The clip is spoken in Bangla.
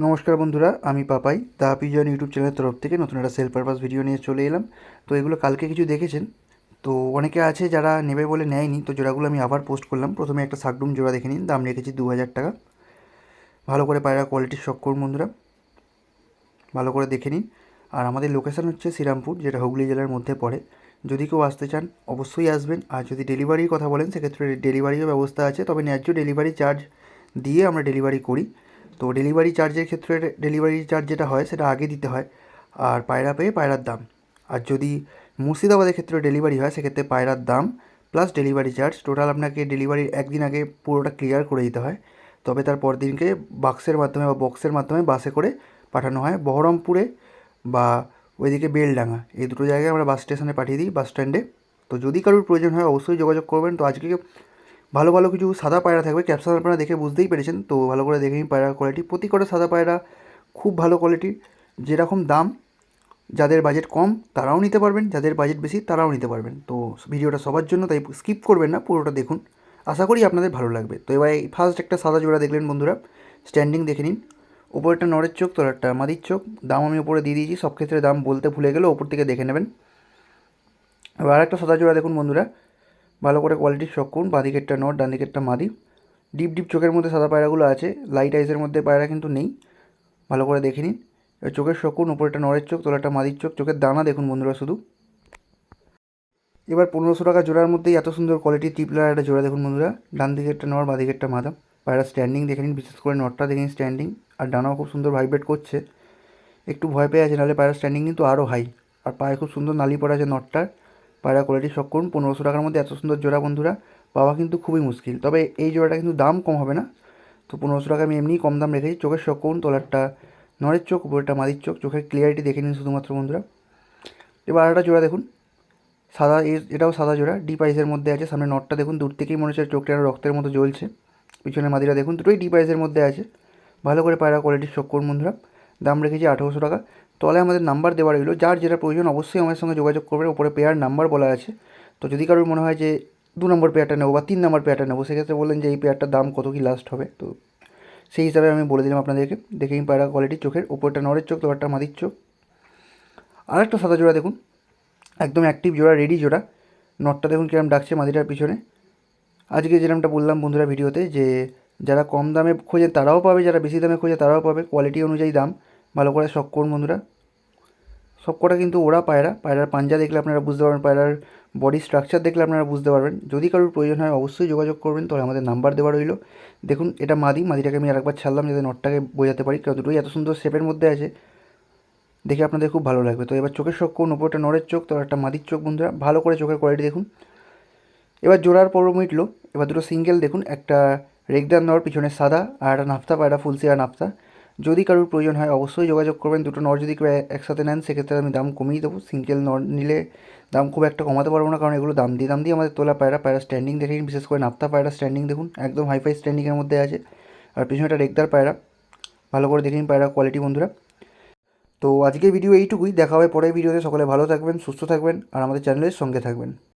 নমস্কার বন্ধুরা, আমি পাপাই, দা পিজন ইউটিউব চ্যানেলের তরফ থেকে নতুন একটা সেল পারপাস ভিডিও নিয়ে চলে এলাম। তো এগুলো কালকে কিছু দেখেছেন। তো অনেকে আছে যারা নেবে বলে নেয়নি, তো জোড়াগুলো আমি আবার পোস্ট করলাম। প্রথমে একটা শাকডুম জোড়া দেখে নিন, দাম রেখেছি দু হাজার টাকা। ভালো করে পায়রা কোয়ালিটির শখ করুন বন্ধুরা। ভালো করে দেখে নিন। আর আমাদের লোকেশান হচ্ছে শ্রীরামপুর, যেটা হুগলি জেলার মধ্যে পড়ে। যদি কেউ আসতে চান, অবশ্যই আসবেন। আর যদি ডেলিভারির কথা বলেন, সেক্ষেত্রে ডেলিভারিও ব্যবস্থা আছে। তবে ন্যায্য ডেলিভারি চার্জ দিয়ে আমরা ডেলিভারি করি। তো ডেলিভারি চার্জের ক্ষেত্রে ডেলিভারি চার্জ যেটা হয় সেটা আগে দিতে হয়, আর পায়রা পেয়ে পায়রার দাম। আর যদি মুর্শিদাবাদের ক্ষেত্রে ডেলিভারি হয়, সেক্ষেত্রে পায়রার দাম প্লাস ডেলিভারি চার্জ টোটাল আপনাকে ডেলিভারির একদিন আগে পুরোটা ক্লিয়ার করে দিতে হয়। তবে তার পর দিনকে বাক্সের মাধ্যমে বা বক্সের মাধ্যমে বাসে করে পাঠানো হয়। বহরমপুরে বা ওইদিকে বেলডাঙ্গা, এই দুটো জায়গায় আমরা বাস স্টেশনে পাঠিয়ে দিই বাস স্ট্যান্ডে তো যদি কারোর প্রয়োজন হয়, অবশ্যই যোগাযোগ করবেন। তো আজকে ভালো ভালো কিছু সাদা পায়রা থাকবে। ক্যাপশন আপনারা দেখে বুঝতেই পেরেছেন। তো ভালো করে দেখে নিন পায়রা কোয়ালিটি প্রতি কটা সাদা পায়রা খুব ভালো কোয়ালিটির যেরকম দাম, যাদের বাজেট কম, তারাও নিতে পারবেন। যাদের বাজেট বেশি, তারাও নিতে পারবেন। তো ভিডিওটা সবার জন্য, তাই স্কিপ করবেন না, পুরোটা দেখুন। আশা করি আপনাদের ভালো লাগবে। তো এবার এই ফার্স্ট একটা সাদা জোড়া দেখলেন বন্ধুরা। স্ট্যান্ডিং দেখে নিন। ওপরটা নরের চোখ একটা মাদির চোখ। দাম আমি ওপরে দিয়ে দিয়েছি সব ক্ষেত্রে দাম বলতে ভুলে গেলে ওপর থেকে দেখে নেবেন। এবার আরেকটা সাদা জোড়া দেখুন বন্ধুরা। ভালো করে কোয়ালিটির শখ করুন বাঁ দিকেরটা নট ডান দিকেরটা মাদি। ডিপ ডিপ চোখের মধ্যে সাদা পায়রাগুলো আছে লাইট আইসের মধ্যে পায়রা কিন্তু নেই। ভালো করে দেখে নিন। এবার চোখের শখ করুন উপরেটা নরের চোখ তোলাটা মাদির চোখ, চোখের দানা দেখুন বন্ধুরা শুধু। এবার পনেরোশো টাকা জোড়ার মধ্যেই এত সুন্দর কোয়ালিটির টিপলার একটা জোড়া দেখুন বন্ধুরা। ডান দিকেরটা নর বাঁ দিকেরটা মাদা। পায়রা স্ট্যান্ডিং দেখে নিন, বিশেষ করে নটটা দেখে নিন স্ট্যান্ডিং আর ডানাও খুব সুন্দর ভাইব্রেট করছে। একটু ভয় পেয়ে আছে, নাহলে পায়রা স্ট্যান্ডিং কিন্তু আরও হাই আর পায়ে খুব সুন্দর নালি পড়া আছে নটটার। পায়রা কোয়ালিটি শখ করুন। পনেরোশো টাকার মধ্যে এত সুন্দর জোড়া বন্ধুরা, পাওয়া কিন্তু খুবই মুশকিল। তবে এই জোড়াটা কিন্তু দাম কম হবে না। তো পনেরোশো টাকা আমি এমনিই কম দাম রেখেছি। চোখের শখ করুন, তোলারটা নরের চোখ, উপরেরটা মাদির চোখ। চোখের ক্লিয়ারিটি দেখে নিন শুধুমাত্র বন্ধুরা। এবার আরেকটা জোড়া দেখুন। সাদা এটাও সাদা জোড়া। ডিপ আইসের মধ্যে আছে। সামনে নটটা দেখুন, দূর থেকেই মনে হচ্ছে চোখটা রক্তের মতো জ্বলছে। পিছনে মাদিরা দেখুন, দুটোই ডিপ আইসের মধ্যে আছে। ভালো করে পায়রা কোয়ালিটির শখ করুন বন্ধুরা। দাম রেখেছি আঠেরোশো টাকা। তলে আমাদের নাম্বার দেওয়া রইল, যার যেটা প্রয়োজন অবশ্যই আমার সঙ্গে যোগাযোগ করবেন ওপরে পেয়ার নাম্বার বলা আছে। তো যদি কারোর মনে হয় যে দু নম্বর পেয়ারটা নেব বা তিন নম্বর পেয়ারটা নেব, সেক্ষেত্রে বললেন যে এই পেয়ারটার দাম কত কি লাস্ট হবে। তো সেই হিসাবে আমি বলে দিলাম আপনাদেরকে, দেখে নিন পায়রা কোয়ালিটির চোখের, উপরটা নরের চোখ তোরটা মাদির চোখ। আর একটা সাদা জোড়া দেখুন, একদম অ্যাক্টিভ জোড়া রেডি জোড়া। নটটা দেখুন কিরম ডাকছে মাদিটার পিছনে। আজকে যেরকমটা বললাম বন্ধুরা ভিডিওতে, যে যারা কম দামে খোঁজে তারাও পাবে, যারা বেশি দামে খোঁজে তারাও পাবে। কোয়ালিটি অনুযায়ী দাম। ভালো করে শখ করুন বন্ধুরা। সব কটা কিন্তু ওরা পায়রা, পায়রার পাঞ্জা দেখলে আপনারা বুঝতে পারবেন, পায়রার বডি স্ট্রাকচার দেখলে আপনারা বুঝতে পারবেন। যদি কারোর প্রয়োজন হয় অবশ্যই যোগাযোগ করবেন, তাহলে আমাদের নাম্বার দেওয়া রইল। দেখুন, এটা মাদি, মাদিটাকে আমি আরেকবার ছাড়লাম যাতে নটটাকে বোঝাতে পারি, কারণ দুটোই এত সুন্দর শেপের মধ্যে আছে। দেখে আপনাদের খুব ভালো লাগবে। তো এবার চোখের শখ করুন, ওপরটা নরের চোখ তো একটা মাদির চোখ বন্ধুরা, ভালো করে চোখের কোয়ালিটি দেখুন। এবার জোড়ার পর্ব মিটলো। এবার দুটো সিঙ্গেল দেখুন, একটা রেগদার নর, পিছনে সাদা, আর একটা নাফতা, পায়রা ফুলসি আর নাফতা। যদি কারোর প্রয়োজন হয়, অবশ্যই যোগাযোগ করবেন। দুটো নর যদি কেউ একসাথে নেন, সেক্ষেত্রে আমি দাম কমিয়ে দেবো। সিঙ্গেল নর নিলে দাম খুব একটা কমাতে পারব না, কারণ এগুলো দাম দিয়ে দাম দিয়ে আমাদের তোলা পায়রা। পায়রা স্ট্যান্ডিং দেখে বিশেষ করে নাপ্তা পায়রা স্ট্যান্ডিং দেখুন। একদম হাইফাই স্ট্যান্ডিংয়ের মধ্যে আছে। আর পিছনে একটা রেগদার পায়রা। ভালো করে দেখে নিন পায়রা কোয়ালিটি বন্ধুরা। তো আজকের ভিডিও এইটুকুই। দেখা হবে পরের ভিডিওতে। সকলে ভালো থাকবেন, সুস্থ থাকবেন, আর আমাদের চ্যানেলের সঙ্গে থাকবেন।